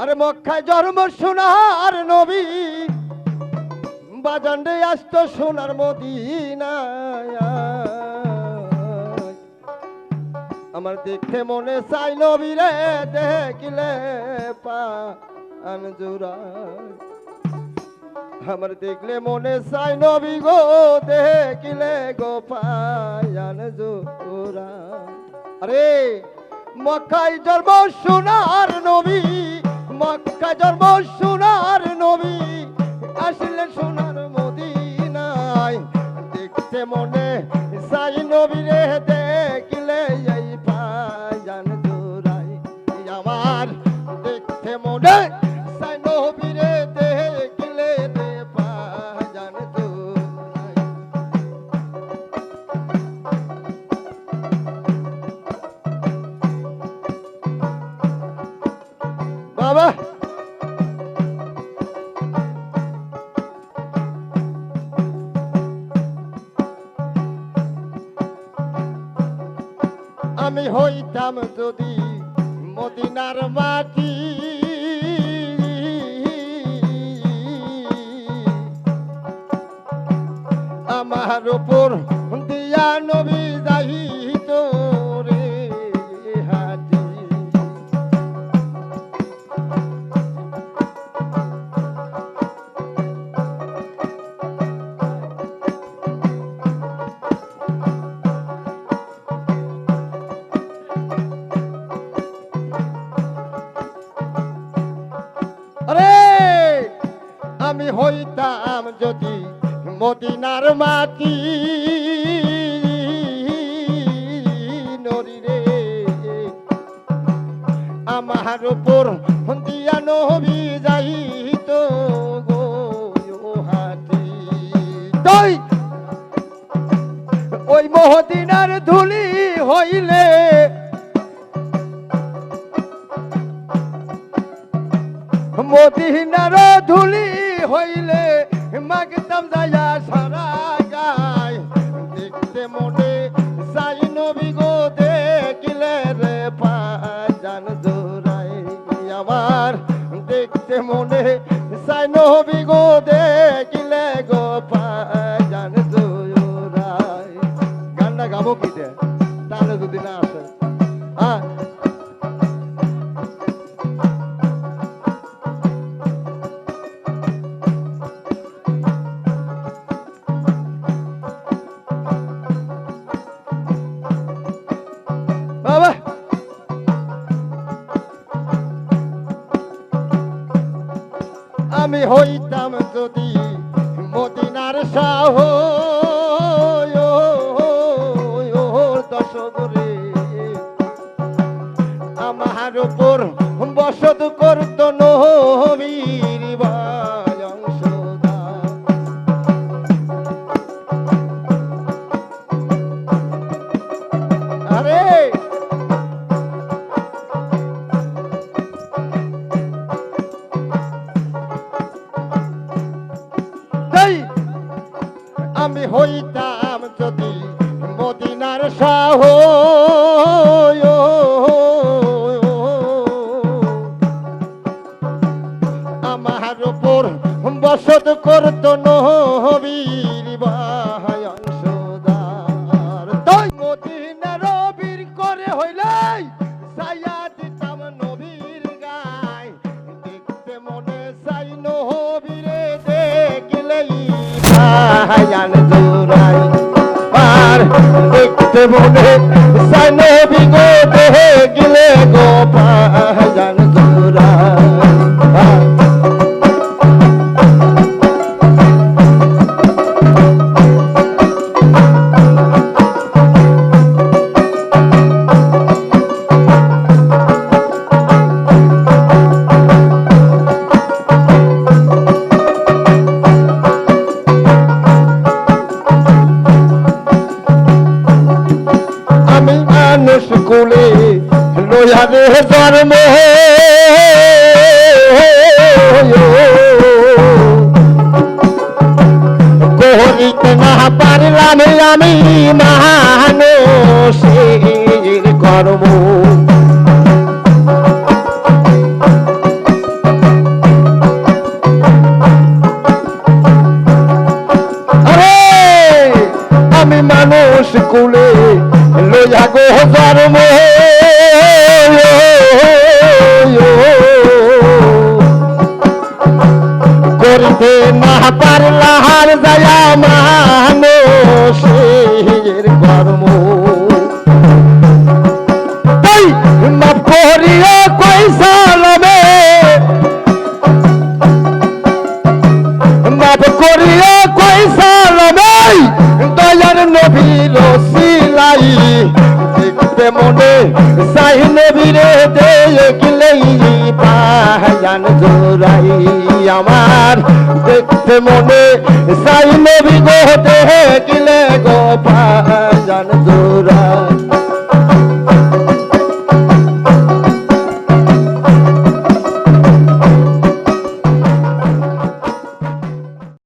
আরে মক্কায় জন্ম সোনার নবী। বাজান্ডে আসত সোনার মদিনায়। আমার দেখতে মনে চাই নবীরে দেখিলে পান জোড়ায়। আমার দেখলে মনে চাই নবী গো, দেখিলে গো পায়ান আরে মক্কায় জন্ম সোনার নবী। মক্কা জন্ম, সোনার নবী। আসলেন সোনার মদিনায়। দেখতে মনে চাই নবীরে দেখলে এই পায়ান জোড়াই আমার দেখতে মনে আমি হইতাম যদি মদিনার মাটি। আমার উপর হইতাম যদি মদিনার মাটি নরিরে আমার উপর দিয়া নবী যাইত গো হাটি তাই ওই মহদিনার ধুলি হইলে মদিনার ধুলি হইলে মাগতাম যাইয়া সারা গায় দেখতে মনে সাই নবী গো, দেখিলে রে পাজান জোড়াই আমার। দেখতে মনে সাই নবী গো, দেখিলে গো পাজান জোড়াই। গানটা গাবো কি তাহলে যদি না আসে। আমি হইতাম যদি মদিনার সাহ দশগরে আমার উপর বসত করত নবীর অংশদার আমি হইতাম যদি মদিনার সাহ আমার উপর বসত করত নহবীর ভাই ভাইয়ান জোড়াই পার দেখতে মনে তাদের ধর্ম। করিতে না পারলাম আমি মানসের কর্ম। আমি মানুষ কুলে লোয়া গো ধর্ম। করতে না পারলাহার দয়া মানুষের কর্ম। করিও কইসা রবে মাপ করিও কইসা রবে দয়ার নবীর সিলাই, দেখতে মনে সাই নবীরে দেখলেই পাহান জোরাই আমার দেখতে মনে সাই নবী গো গিলে গো পাহাজান জোরাই